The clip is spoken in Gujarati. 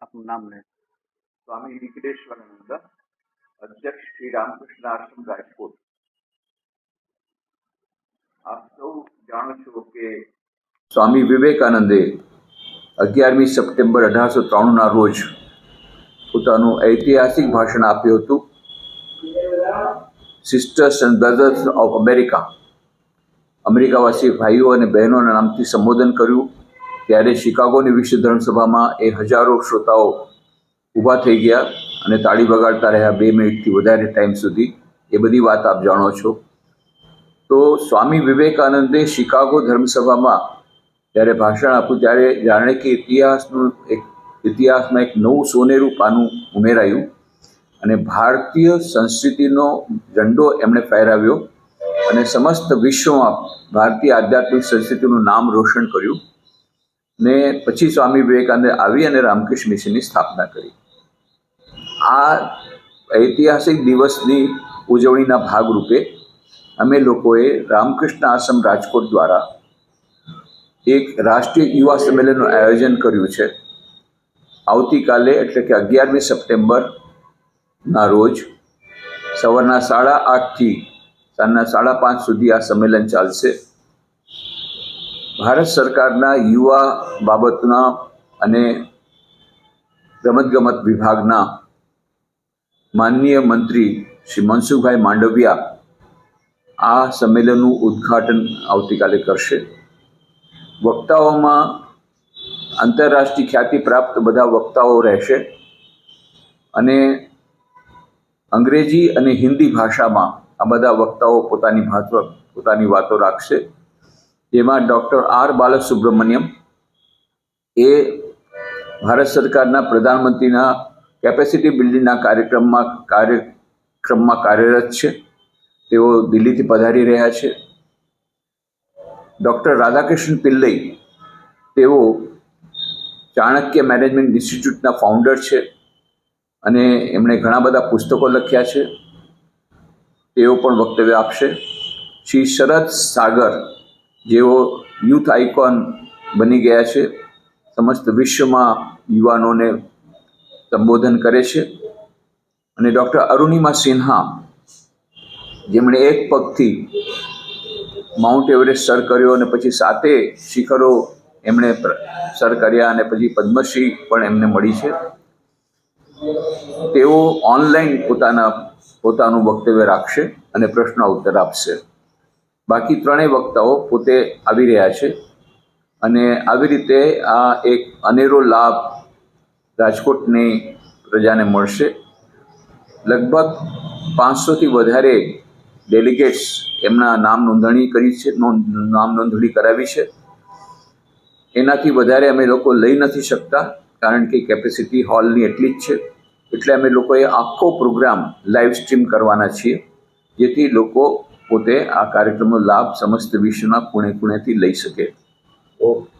આપનું નામ ને સ્વામી વિકટેશ્વરાનંદ અધ્યક્ષ શ્રી રામકૃષ્ણ આશ્રમ રાજકોટ આપ સૌ જાણો છો કે સ્વામી વિવેકાનંદે અગિયારમી સપ્ટેમ્બર અઢારસો ત્રાણુંના રોજ પોતાનું ઐતિહાસિક ભાષણ આપ્યું હતું sisters and brothers of America અમેરિકાવાસી ભાઈઓ અને બહેનોના નામથી સંબોધન કર્યું ત્યારે શિકાગોની વિશ્વ ધર્મસભામાં એ હજારો શ્રોતાઓ ઊભા થઈ ગયા અને તાળી વગાડતા રહ્યા બે મિનિટથી વધારે ટાઈમ સુધી. એ બધી વાત આપ જાણો છો. તો સ્વામી વિવેકાનંદે શિકાગો ધર્મસભામાં જ્યારે ભાષણ આપ્યું ત્યારે જાણે કે ઇતિહાસનું એક, ઇતિહાસમાં એક નવું સોનેરું પાનું ઉમેરાયું અને ભારતીય સંસ્કૃતિનો ઝંડો એમણે ફહેરાવ્યો અને સમસ્ત વિશ્વમાં ભારતીય આધ્યાત્મિક સંસ્કૃતિનું નામ રોશન કર્યું. ને પછી સ્વામી વિવેકાનંદ આવી અને રામકૃષ્ણ મિશનની સ્થાપના કરી. આ ઐતિહાસિક દિવસની ઉજવણીના ભાગરૂપે અમે લોકોએ રામકૃષ્ણ આશ્રમ રાજકોટ દ્વારા એક રાષ્ટ્રીય યુવા સંમેલનનું આયોજન કર્યું છે. આવતીકાલે એટલે કે અગિયારમી સપ્ટેમ્બરના રોજ સવારના સાડા આઠથી સાંજના સાડા પાંચ સુધી આ સંમેલન ચાલશે. ભારત સરકારના યુવા બાબતના અને રમતગમત વિભાગના માનનીય મંત્રી શ્રી મનસુખભાઈ માંડવિયા આ સંમેલનનું ઉદ્ઘાટન આવતીકાલે કરશે. વક્તાઓમાં આંતરરાષ્ટ્રીય ખ્યાતિ પ્રાપ્ત બધા વક્તાઓ રહેશે અને અંગ્રેજી અને હિન્દી ભાષામાં આ બધા વક્તાઓ પોતાની ભાષા, પોતાની વાતો રાખશે. જેમાં ડૉક્ટર આર બાલસુબ્રમણ્યમ, એ ભારત સરકારના પ્રધાનમંત્રીના કેપેસિટી બિલ્ડિંગના કાર્યક્રમમાં કાર્યક્રમમાં કાર્યરત છે. તેઓ દિલ્હીથી પધારી રહ્યા છે. ડૉક્ટર રાધાકૃષ્ણ પિલ્લઈ, તેઓ ચાણક્ય મેનેજમેન્ટ ઇન્સ્ટિટ્યૂટના ફાઉન્ડર છે અને એમણે ઘણા બધા પુસ્તકો લખ્યા છે. તેઓ પણ વક્તવ્ય આપશે. શ્રી શરદ સાગર જેઓ યુથ આઇકોન બની ગયા છે, સમસ્ત વિશ્વમાં યુવાનોને સંબોધન કરે છે. અને ડૉક્ટર અરુણિમા સિન્હા, જેમણે એક પગથી માઉન્ટ એવરેસ્ટ સર કર્યો અને પછી સાતે શિખરો એમણે સર કર્યા અને પછી પદ્મશ્રી પણ એમને મળી છે. તેઓ ઓનલાઈન પોતાના, પોતાનું વક્તવ્ય રાખશે અને પ્રશ્ન ઉત્તર આપશે. બાકી ત્રણેય વક્તાઓ પોતે આવી રહ્યા છે. અને આવી રીતે આ એક અનેરો લાભ રાજકોટની પ્રજાને મળશે. લગભગ પાંચસોથી વધારે ડેલિગેટ્સ એમના નામ નોંધણી કરી છે નામ નોંધણી કરાવી છે. એનાથી વધારે અમે લોકો લઈ નથી શકતા, કારણ કે કેપેસિટી હોલની એટલી જ છે. એટલે અમે લોકોએ આખો પ્રોગ્રામ લાઈવ સ્ટ્રીમ કરવાના છીએ, જેથી લોકો પોતે આ કાર્યક્રમનો લાભ સમસ્ત વિશ્વના ખૂણે ખૂણેથી લઈ શકે. ઓકે.